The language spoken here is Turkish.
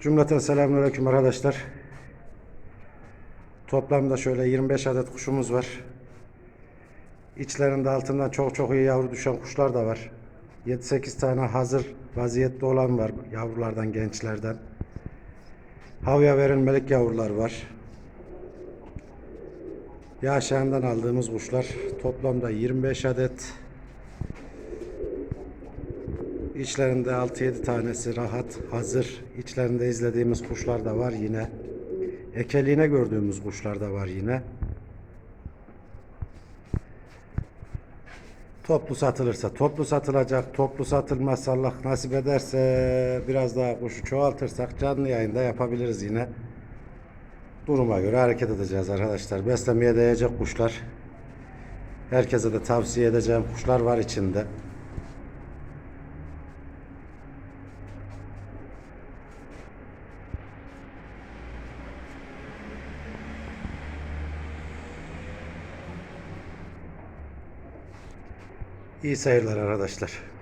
Cümleten selamünaleyküm arkadaşlar. Toplamda şöyle 25 adet kuşumuz var. İçlerinde altından çok çok iyi yavru düşen kuşlar da var. 7-8 tane hazır vaziyette olan var yavrulardan gençlerden. Havya verilmelik yavrular var. Yaşayandan aldığımız kuşlar toplamda 25 adet. İçlerinde 6-7 tanesi rahat, hazır. İçlerinde izlediğimiz kuşlar da var yine. Ekeliğine gördüğümüz kuşlar da var yine. Toplu satılırsa toplu satılacak. Toplu satılmazsa Allah nasip ederse biraz daha kuşu çoğaltırsak canlı yayında yapabiliriz yine. Duruma göre hareket edeceğiz arkadaşlar. Beslemeye değecek kuşlar. Herkese de tavsiye edeceğim kuşlar var içinde. İyi seyirler arkadaşlar.